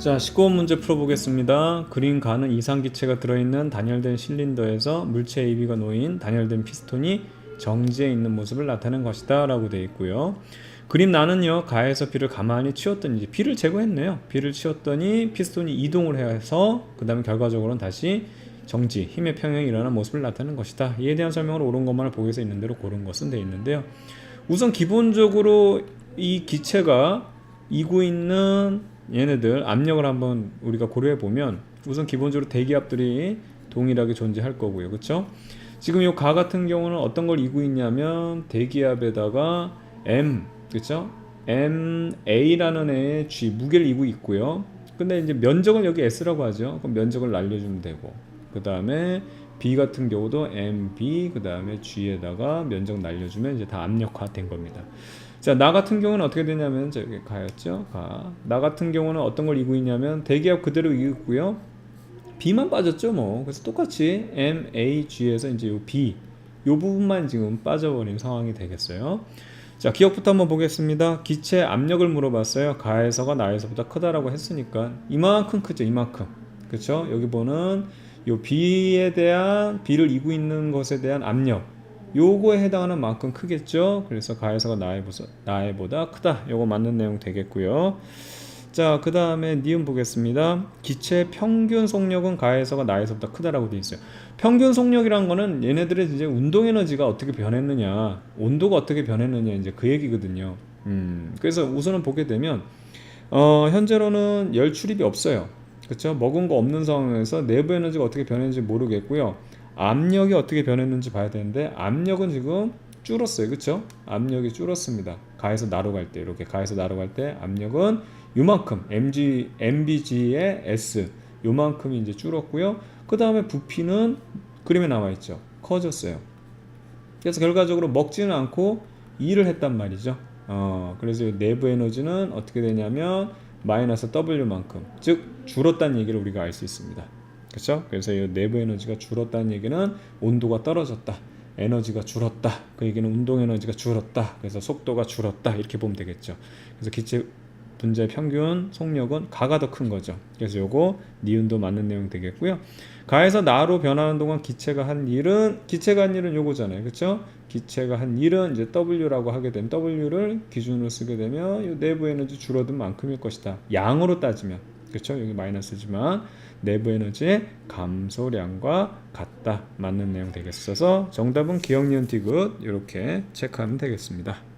자, 19번 문제 풀어보겠습니다. 그린 가는 이상기체가 들어있는 단열된 실린더에서 물체 AB가 놓인 단열된 피스톤이 정지해 있는 모습을 나타낸 것이다 라고 되어 있고요. 그림 나는요 가에서 비를 가만히 치웠더니 비를 제거했네요. 비를 치웠더니 피스톤이 이동을 해서 그 다음에 결과적으로는 다시 정지, 힘의 평형이 일어나는 모습을 나타내는 것이다. 이에 대한 설명을 옳은 것만을 보기에서 있는 대로 고른 것은 되어 있는데요. 우선 기본적으로 이 기체가 이고 있는 얘네들 압력을 한번 우리가 고려해 보면 우선 기본적으로 대기압들이 동일하게 존재할 거고요. 그렇죠? 지금 이 가 같은 경우는 어떤 걸 이고 있냐면 대기압에다가 M 그렇죠? MA라는 애의 G 무게를 이고 있고요. 근데 이제 면적을 여기 S라고 하죠. 그럼 면적을 날려주면 되고 그 다음에 B 같은 경우도 MB 그 다음에 G에다가 면적 날려주면 이제 다 압력화 된 겁니다. 자, 나 같은 경우는 어떻게 되냐면 저기 가였죠. 가. 나 같은 경우는 어떤 걸 이고 있냐면 대기압 그대로 이고 있고요. B만 빠졌죠, 뭐. 그래서 똑같이 M, A, G에서 이제 요 B 요 부분만 지금 빠져버린 상황이 되겠어요. 자, 기억부터 한번 보겠습니다. 기체 압력을 물어봤어요. 가에서가 나에서보다 크다라고 했으니까 이만큼 크죠, 이만큼. 그렇죠? 여기 보는 요 B에 대한 B를 이고 있는 것에 대한 압력 요거에 해당하는 만큼 크겠죠. 그래서 가에서가 나에보다, 나에보다 크다. 요거 맞는 내용 되겠고요. 자, 그 다음에 니은 보겠습니다. 기체 평균 속력은 가에서가 나에서보다 크다라고 돼 있어요. 평균 속력이란 거는 얘네들의 이제 운동 에너지가 어떻게 변했느냐, 온도가 어떻게 변했느냐 이제 그 얘기거든요. 음, 그래서 우선은 보게 되면 어, 현재로는 열 출입이 없어요. 그렇죠? 먹은 거 없는 상황에서 내부 에너지가 어떻게 변했는지 모르겠고요. 압력이 어떻게 변했는지 봐야 되는데 압력은 지금 줄었어요. 그렇죠? 압력이 줄었습니다. 가에서 나로 갈 때 이렇게 가에서 나로 갈 때 압력은 요만큼 mg mbg의 s 요만큼이 이제 줄었고요. 그 다음에 부피는 그림에 나와 있죠. 커졌어요. 그래서 결과적으로 먹지는 않고 일을 했단 말이죠. 어, 그래서 이 내부 에너지는 어떻게 되냐면 마이너스 W만큼 즉 줄었다는 얘기를 우리가 알 수 있습니다. 그렇죠? 그래서 이 내부 에너지가 줄었다는 얘기는 온도가 떨어졌다. 에너지가 줄었다. 그 얘기는 운동 에너지가 줄었다. 그래서 속도가 줄었다. 이렇게 보면 되겠죠. 그래서 기체 분자의 평균 속력은 가가 더 큰 거죠. 그래서 요거 니은도 맞는 내용 되겠고요. 가에서 나로 변하는 동안 기체가 한 일은 기체가 한 일은 요거잖아요. 그렇죠? 기체가 한 일은 이제 W라고 하게 되면 W를 기준으로 쓰게 되면 요 내부 에너지 줄어든 만큼일 것이다. 양으로 따지면 그렇죠? 여기 마이너스지만 내부 에너지의 감소량과 같다. 맞는 내용 되겠어서 정답은 기억 니은 디귿 이렇게 체크하면 되겠습니다.